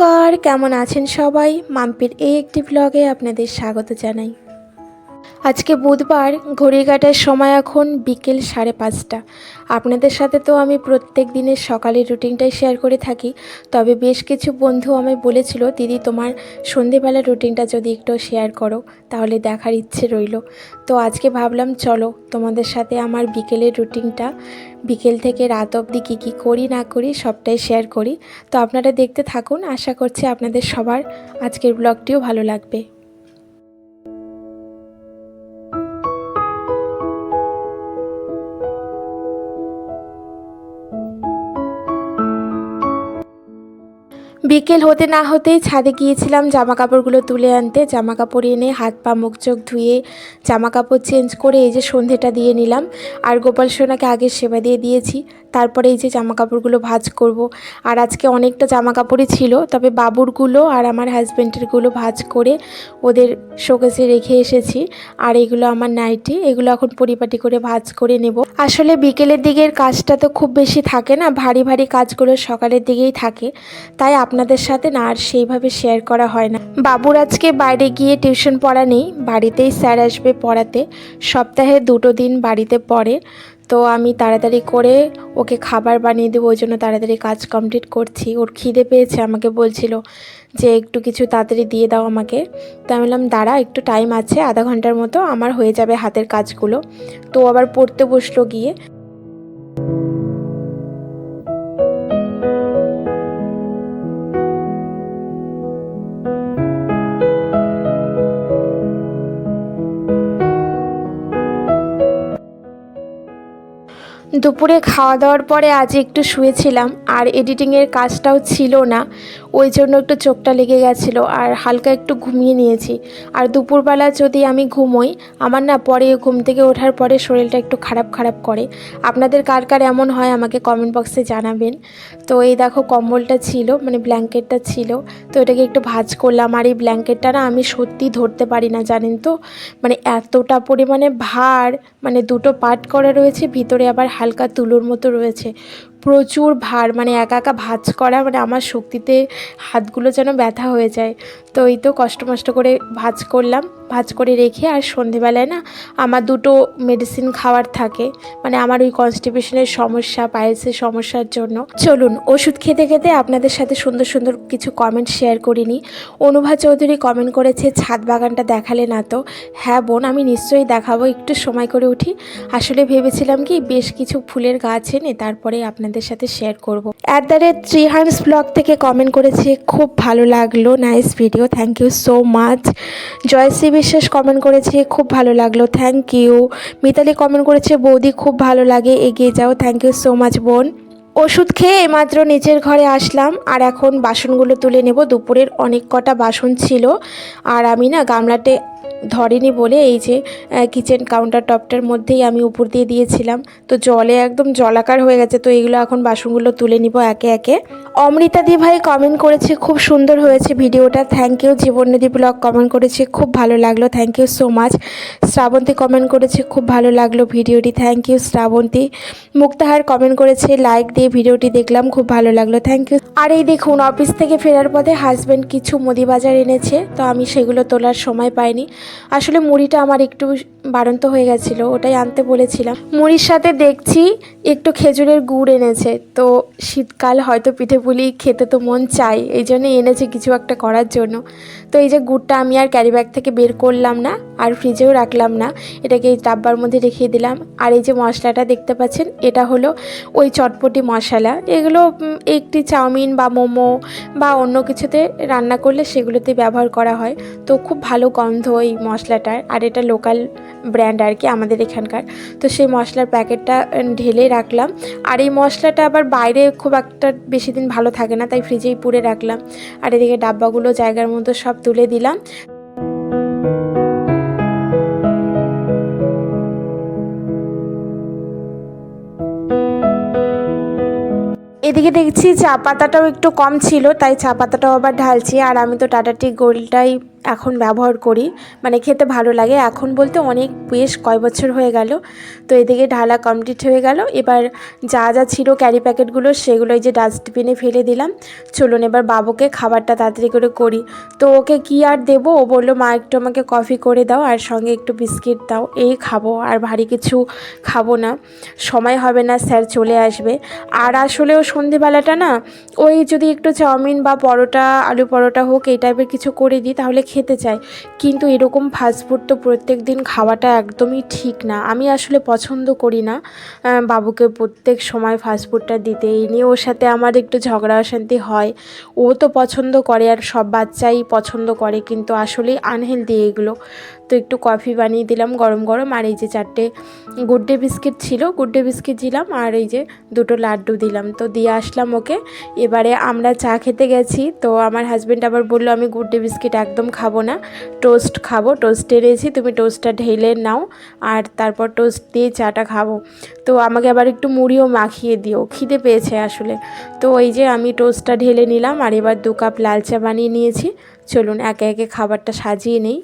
নমস্কার কেমন আছেন সবাই? মাম্পির এই একটি ব্লগে আপনাদের স্বাগত জানাই। আজকে বুধবার ঘড়ি কাটার সময় এখন বিকেল সাড়ে পাঁচটা। আপনাদের সাথে তো আমি প্রত্যেক দিনের সকালের রুটিনটাই শেয়ার করে থাকি। তবে বেশ কিছু বন্ধু আমায় বলেছিল, দিদি, তোমার সন্ধেবেলার রুটিনটা যদি একটু শেয়ার করো, তাহলে দেখার ইচ্ছে রইল। তো আজকে ভাবলাম, চলো, তোমাদের সাথে আমার বিকেলের রুটিনটা, বিকেল থেকে রাত অবধি কী কী করি, না করি, সবটাই শেয়ার করি। তো আপনারা দেখতে থাকুন, আশা করছি আপনাদের সবার আজকের ব্লগটিও ভালো লাগবে। বিকেল হতে না হতেই ছাদে গিয়েছিলাম জামা কাপড়গুলো তুলে আনতে। জামা কাপড় এনে হাত পা, মুখ, চোখ ধুয়ে জামা কাপড় চেঞ্জ করে এই যে সন্ধেটা দিয়ে নিলাম। আর গোপাল সোনাকে আগে সেবা দিয়ে দিয়েছি। তারপরে এই যে জামা কাপড়গুলো ভাজ করব। আর আজকে অনেকটা জামা কাপড়ই ছিল, তবে বাবুরগুলো আর আমার হাজব্যান্ডেরগুলো ভাজ করে ওদের শোকেসে রেখে এসেছি। আর এগুলো আমার নাইটি, এগুলো এখন পরিপাটি করে ভাজ করে নেব। আসলে বিকেলের দিকের কাজটা তো খুব বেশি থাকে না, ভারী ভারী কাজগুলো সকালের দিকেই থাকে। তাই আপনাদের সাথে না আর সেইভাবে শেয়ার করা হয় না। বাবুর আজকে বাইরে গিয়ে টিউশন পড়া নেই, বাড়িতেই স্যার আসবে পড়াতে। সপ্তাহে দুটো দিন বাড়িতে পড়ে। তো আমি তাড়াতাড়ি করে ওকে খাবার বানিয়ে দেবো, ওই জন্য তাড়াতাড়ি কাজ কমপ্লিট করছি। ওর খিদে পেয়েছে, আমাকে বলছিল যে একটু কিছু তাড়াতাড়ি দিয়ে দাও আমাকে। তো আমি বললাম, দাঁড়া, একটু টাইম আছে, আধা ঘণ্টার মতো আমার হয়ে যাবে হাতের কাজগুলো। তো আবার পড়তে বসল গিয়ে। দুপুরে খাওয়া দাওয়ার পরে আজ একটু শুয়েছিলাম আর এডিটিংয়ের কাজটাও ছিল না। ওই জন্য একটু চোখটা লেগে গেছিল আর হালকা একটু ঘুমিয়ে নিয়েছি। আর দুপুরবেলা যদি আমি ঘুমোই, আমার না পরে ঘুম থেকে ওঠার পরে শরীরটা একটু খারাপ খারাপ করে। আপনাদের কার কার এমন হয় আমাকে কমেন্ট বক্সে জানাবেন। তো এই দেখো কম্বলটা ছিল মানে ব্ল্যাঙ্কেটটা ছিল। তো এটাকে একটু ভাজ করলাম আর এই ব্ল্যাঙ্কেটটা না আমি সত্যি ধরতে পারি না, জানেন তো? মানে এতটা পরিমাণে ভার মানে দুটো পার্ট করা রয়েছে, ভিতরে আবার হালকা তুলোর মতো রয়েছে। প্রচুর ভার মানে একা একা ভাজ করা মানে আমার শক্তিতে হাতগুলো যেন ব্যথা হয়ে যায়। তো এই তো কষ্ট মষ্ট করে ভাঁজ করলাম। ভাঁজ করে রেখে আর সন্ধেবেলায় না আমার দুটো মেডিসিন খাওয়ার থাকে। মানে আমার ওই কনস্টিপেশনের সমস্যা পায়েসের সমস্যার জন্য। চলুন, ওষুধ খেতে খেতে আপনাদের সাথে সুন্দর সুন্দর কিছু কমেন্ট শেয়ার করিনি। অনুভা চৌধুরী কমেন্ট করেছে, ছাদ বাগানটা দেখালে না তো? হ্যাঁ বোন, আমি নিশ্চয়ই দেখাবো, একটু সময় করে উঠি। আসলে ভেবেছিলাম কি, বেশ কিছু ফুলের গাছ এনে তারপরে আপনাদের সাথে শেয়ার করব। At the rate three hands blog থেকে কমেন্ট করেছে, খুব ভালো লাগল nice video thank you so much Joyshree Biswas comment করেছে, খুব ভালো লাগল থ্যাংক ইউ মিতালি কমেন্ট করেছে, বৌদি খুব ভালো লাগে, এগিয়ে যাও থ্যাংক ইউ সো মাচ বোন। ওষুধ খেয়ে এইমাত্র নিচের ঘরে আসলাম, আর এখন বাসনগুলো তুলে নেব, দুপুরের অনেক কটা বাসন ছিল। আর আমি না গামলাতে ধরেনি বলে এই যে কিচেন কাউন্টার টপটার মধ্যেই আমি উপর দিয়ে দিয়েছিলাম। তো জলে একদম জলাকার হয়ে গেছে, তো এগুলো এখন বাসনগুলো তুলে নিব একে একে। অমৃতা দি ভাই কমেন্ট করেছে, খুব সুন্দর হয়েছে ভিডিওটা। Thank you Jibonnidhi blog comment করেছে, খুব ভালো লাগল। Thank you so much Srabanti comment করেছে, খুব ভালো লাগল ভিডিওটি। Thank you Srabanti. Muktahar comment করেছে লাইক দিয়ে ভিডিওটি দেখলাম, খুব ভালো লাগল। থ্যাংক ইউ আর এই দেখুন অফিস থেকে ফেরার পথে হাজব্যান্ড কিছু মুদি বাজার এনেছে, তো আমি সেগুলো তোলার সময় পাইনি। আসলে মুড়িটা আমার একটু বাড়ন্ত হয়ে গেছিল, ওটাই আনতে বলেছিলাম। মুড়ির সাথে দেখছি একটু খেজুরের গুড় এনেছে, তো শীতকাল হয়তো পিঠে পুলি খেতে তো মন চাই, এই জন্য এনেছে কিছু একটা করার জন্য। তো এই যে গুড়টা আমি আর ক্যারি ব্যাগ থেকে বের করলাম না আর ফ্রিজেও রাখলাম না। এটাকে এই ডাব্বার মধ্যে রেখে দিলাম। আর এই যে মশলাটা দেখতে পাচ্ছেন, এটা হলো ওই চটপটি মশলা। এগুলো একটি চাউমিন বা মোমো বা অন্য কিছুতে রান্না করলে সেগুলোতে ব্যবহার করা হয়। তো খুব ভালো গন্ধ এই মশলাটার। আর এটা লোকাল ব্র্যান্ড আর কি, আমাদের এখানকার। তো সেই মশলার প্যাকেটটা ঢেলে রাখলাম। আর এই মশলাটা আবার বাইরে খুব একটা বেশি দিন ভালো থাকে না, তাই ফ্রিজেই পুড়ে রাখলাম। আর এদিকে ডাব্বাগুলো জায়গার মতো সব তুলে দিলাম। এদিকে দেখছি চা পাতাটাও একটু কম ছিল, তাই চা পাতাটাও আবার ঢালছি। আর আমি তো টাটা টি গোল্ডটাই এখন ব্যবহার করি। মানে খেতে ভালো লাগে। এখন বলতে অনেক, বেশ কয় বছর হয়ে গেল। তো এদিকে ঢালা কমপ্লিট হয়ে গেল। এবার যা যা ছিল ক্যারি প্যাকেটগুলো সেগুলো যে ডাস্টবিনে ফেলে দিলাম। চলুন এবার বাবুকে খাবারটা তাড়াতাড়ি করে করি। তো ওকে কি আর দেবো? ও বলল, মা, একটু আমাকে কফি করে দাও, আর সঙ্গে একটু বিস্কিট দাও। এই খাব, আর ভারী কিছু খাব না। সময় হবে না, স্যার চলে আসবে। আর আসলেও সন্ধেবেলাটা না, ওই যদি একটু চাউমিন বা পরোটা, আলু পরোটা হোক, এই টাইপের কিছু করে দিই, তাহলে খেতে চাই। কিন্তু এরকম ফাস্টফুড তো প্রত্যেক দিন খাওয়াটা একদমই ঠিক না। আমি আসলে পছন্দ করি না। বাবুকে প্রত্যেক সময় ফাস্টফুডটা দিতে এই নিয়ে ওর সাথে আমার একটু ঝগড়া অশান্তি হয়। ও তো পছন্দ করে আর সব বাচ্চাই পছন্দ করে। কিন্তু আসলেই আনহেলদি এগুলো। তো একটু কফি বানিয়ে দিলাম গরম গরম। আর এই যে চারটে গুড ডে বিস্কিট ছিল, গুড ডে বিস্কিট দিলাম আর এই যে দুটো লাড্ডু দিলাম। তো দিয়ে আসলাম ওকে। এবারে আমরা চা খেতে গেছি। তো আমার হাজব্যান্ড আবার বলল, আমি গুড ডে বিস্কিট একদম খাব না। টোস্ট খাব টোস্ট এনেছি, তুমি টোস্টটা ঢেলে নাও আর তারপর টোস্ট দিয়ে চাটা খাব। তো আমাকে আবার একটু মুড়িও মাখিয়ে দিও, খিদে পেয়েছে আসলে। তো ওই যে আমি টোস্টটা ঢেলে নিলাম আর এবার দু কাপ লাল চা বানিয়ে নিয়েছি। চলুন একে একে খাবারটা সাজিয়ে নেই।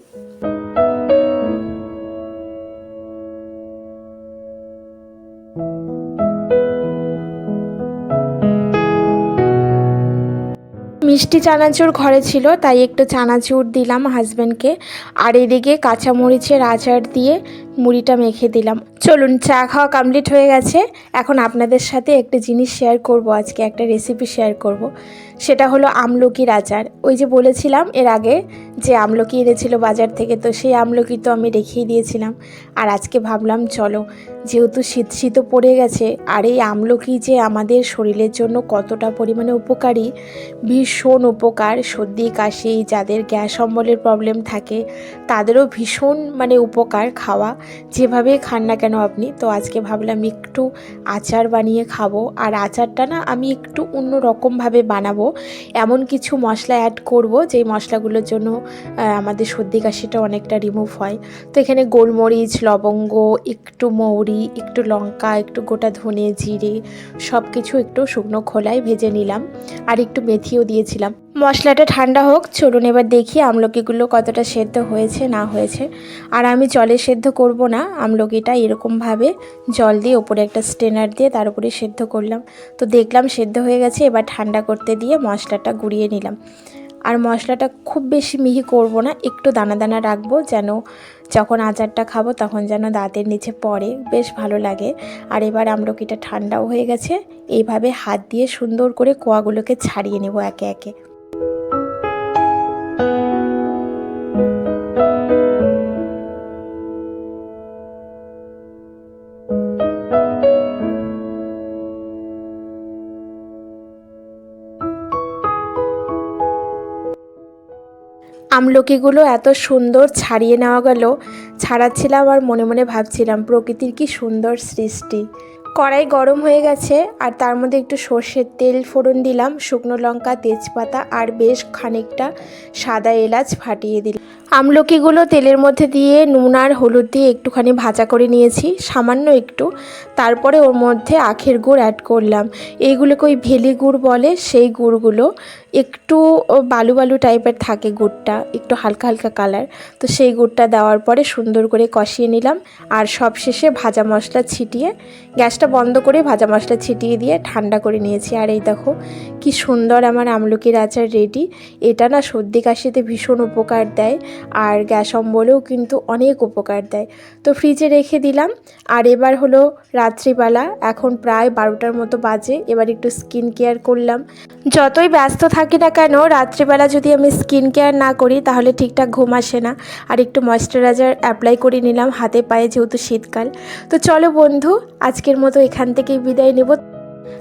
মিষ্টি চানাচুর ঘরে ছিল তাই একটু চানাচুর দিলাম হাজব্যান্ডকে আর এদিকে কাঁচামরিচের আচার দিয়ে মুড়িটা মেখে দিলাম। চলুন, চা খাওয়া কমপ্লিট হয়ে গেছে। এখন আপনাদের সাথে একটা জিনিস শেয়ার করব, আজকে একটা রেসিপি শেয়ার করব। সেটা হলো আমলকির আচার ওই যে বলেছিলাম এর আগে যে আমলকি এনেছিল বাজার থেকে, তো সেই আমলকি তো আমি রেখেই দিয়েছিলাম। আর আজকে ভাবলাম, চলো, যেহেতু শীত শীতও পড়ে গেছে, আর এই আমলকি যে আমাদের শরীরের জন্য কতটা পরিমাণে উপকারী, ভীষণ উপকার। সর্দি, কাশি, যাদের গ্যাস অম্বলের প্রবলেম থাকে, তাদেরও ভীষণ মানে উপকার খাওয়া। যেভাবে খান না কেন আপনি, তো আজকে ভাবলাম একটু আচার বানিয়ে খাব। আর আচারটা না আমি একটু অন্য রকমভাবে বানাবো। এমন কিছু মশলা অ্যাড করব, যেই মশলাগুলোর জন্য আমাদের সর্দি কাশিটা অনেকটা রিমুভ হয়। তো এখানে গোলমরিচ, লবঙ্গ, একটু মৌরি, একটু লঙ্কা, একটু গোটা ধনে, জিরে সব কিছু একটু শুকনো খোলায় ভেজে নিলাম। আর একটু মেথিও দিয়েছিলাম। মশলাটা ঠান্ডা হোক, চলুন এবার দেখি আমলকিগুলো কতটা সেদ্ধ হয়েছে, না হয়েছে। আর আমি জলে সেদ্ধ করব না, আমলকিটা এরকমভাবে জল দিয়ে ওপরে একটা স্টেনার দিয়ে তার উপরে সেদ্ধ করলাম। তো দেখলাম সেদ্ধ হয়ে গেছে, এবার ঠান্ডা করতে দিয়ে মশলাটা গুঁড়িয়ে নিলাম। আর মশলাটা খুব বেশি মিহি করব না, একটু দানা দানা রাখব যেন যখন আচারটা খাব তখন যেন দাঁতের নিচে পড়ে, বেশ ভালো লাগে। আর এবার আমলকিটা ঠান্ডাও হয়ে গেছে, এইভাবে হাত দিয়ে সুন্দর করে কোয়াগুলোকে ছাড়িয়ে নেব একে একে। আমলকিগুলো এত সুন্দর ছাড়িয়ে নেওয়া গেল, ছাড়াচ্ছিলাম আর মনে মনে ভাবছিলাম, প্রকৃতির কি সুন্দর সৃষ্টি। কড়াই গরম হয়ে গেছে আর তার মধ্যে একটু সর্ষের তেল ফোড়ন দিলাম, শুকনো লঙ্কা, তেজপাতা আর বেশ খানিকটা সাদা এলাচ ফাটিয়ে দিলাম। আমলকিগুলো তেলের মধ্যে দিয়ে, নুন আর হলুদ দিয়ে একটুখানি ভাজা করে নিয়েছি, সামান্য একটু। তারপরে ওর মধ্যে আখের গুড় অ্যাড করলাম। এইগুলোকে ওই ভেলি গুড় বলে, সেই গুড়গুলো একটু বালু বালু টাইপের থাকে গুড়টা, একটু হালকা হালকা কালার তো সেই গুড়টা দেওয়ার পরে সুন্দর করে কষিয়ে নিলাম। আর সব শেষে ভাজা মশলা ছিটিয়ে, গ্যাসটা বন্ধ করে ভাজা মশলা ছিটিয়ে দিয়ে ঠান্ডা করে নিয়েছি। আর এই দেখো, কি সুন্দর আমার আমলকির আচার রেডি। এটা না সর্দি কাশিতে ভীষণ উপকার দেয়। আর গ্যাস অম্বলেও কিন্তু অনেক উপকার দেয়। তো ফ্রিজে রেখে দিলাম। আর এবার হলো রাত্রিবেলা, এখন প্রায় বারোটার মতো বাজে, এবার একটু স্কিন কেয়ার করলাম। যতই ব্যস্ত থাকি না কেন, রাত্রিবেলা যদি আমি স্কিন কেয়ার না করি, তাহলে ঠিকঠাক ঘুম আসে না। আর একটু ময়শ্চারাইজার অ্যাপ্লাই করে নিলাম, হাতে পায়ে যেহেতু শীতকাল। তো চলো বন্ধু, আজকের মতো এখান থেকেই বিদায় নেব।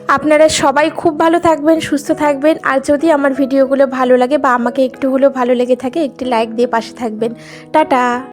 আপনারা সবাই খুব ভালো থাকবেন, সুস্থ থাকবেন। আর যদি আমার ভিডিওগুলো ভালো লাগে বা আমাকে একটু হলেও ভালো লেগে থাকে, একটি লাইক দিয়ে পাশে থাকবেন। টাটা!